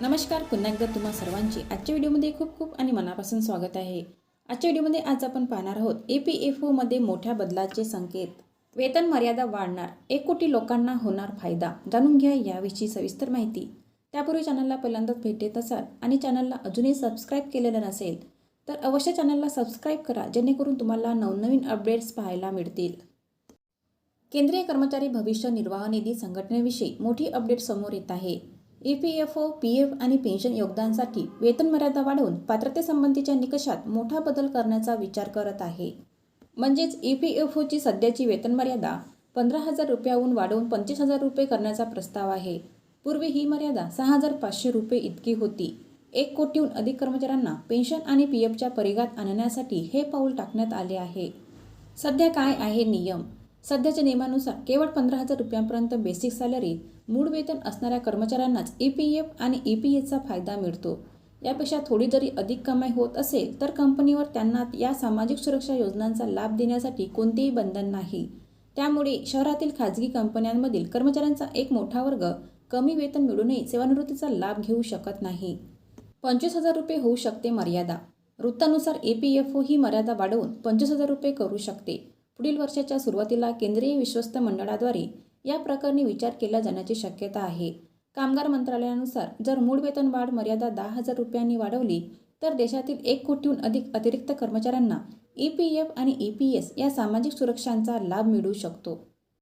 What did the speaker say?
नमस्कार पुन्हा एकदा तुम्हा सर्वांची आजच्या व्हिडिओमध्ये खूप खूप आणि मनापासून स्वागत आहे. आजच्या व्हिडिओमध्ये आज आपण पाहणार आहोत ए पी एफ ओमध्ये मोठ्या बदलाचे संकेत. वेतन मर्यादा वाढणार एक कोटी लोकांना होणार फायदा जाणून घ्या याविषयी सविस्तर माहिती. त्यापूर्वी चॅनलला पहिल्यांदाच भेट देत असाल आणि चॅनलला अजूनही सबस्क्राईब केलेलं नसेल तर अवश्य चॅनलला सबस्क्राईब करा जेणेकरून तुम्हाला नवनवीन अपडेट्स पाहायला मिळतील. केंद्रीय कर्मचारी भविष्य निर्वाह निधी संघटनेविषयी मोठी अपडेट समोर येत आहे. E P F O P F आणि पेन्शन योगदानसाठी वेतन मर्यादा वाढवून पात्रतेसंबंधीच्या निकषात मोठा बदल करण्याचा विचार करत आहे. म्हणजेच ई पी एफ ओची सध्याची वेतन मर्यादा पंधरा हजार रुपयाहून वाढवून पंचवीस हजार रुपये करण्याचा प्रस्ताव आहे. पूर्वी ही मर्यादा सहा हजार पाचशे रुपये इतकी होती. एक कोटीहून अधिक कर्मचाऱ्यांना पेन्शन आणि पी एफच्या परिघात आणण्यासाठी हे पाऊल टाकण्यात आले आहे. सध्या काय आहे नियम? सध्याच्या नियमानुसार केवळ पंधरा हजार रुपयांपर्यंत बेसिक सॅलरी मूळ वेतन असणाऱ्या कर्मचाऱ्यांनाच ई पी एफ आणि ई पी एचा फायदा मिळतो. यापेक्षा थोडी जरी अधिक कमाई होत असेल तर कंपनीवर त्यांना या सामाजिक सुरक्षा योजनांचा लाभ देण्यासाठी कोणतेही बंधन नाही. त्यामुळे शहरातील खाजगी कंपन्यांमधील कर्मचाऱ्यांचा एक मोठा वर्ग कमी वेतन मिळूनही सेवानिवृत्तीचा लाभ घेऊ शकत नाही. पंचवीस हजार रुपये होऊ शकते मर्यादा. वृत्तानुसार ए पी एफ ओ ही मर्यादा वाढवून पंचवीस हजार रुपये करू शकते. पुढील वर्षाच्या सुरुवातीला केंद्रीय विश्वस्त मंडळाद्वारे या प्रकरणी विचार केला जाण्याची शक्यता आहे. कामगार मंत्रालयानुसार जर मूळ वेतन वाढ मर्यादा दहा हजार रुपयांनी वाढवली तर देशातील एक कोटीहून अधिक अतिरिक्त कर्मचाऱ्यांना ई पी एफ आणि ई पी एस या सामाजिक सुरक्षांचा लाभ मिळू शकतो.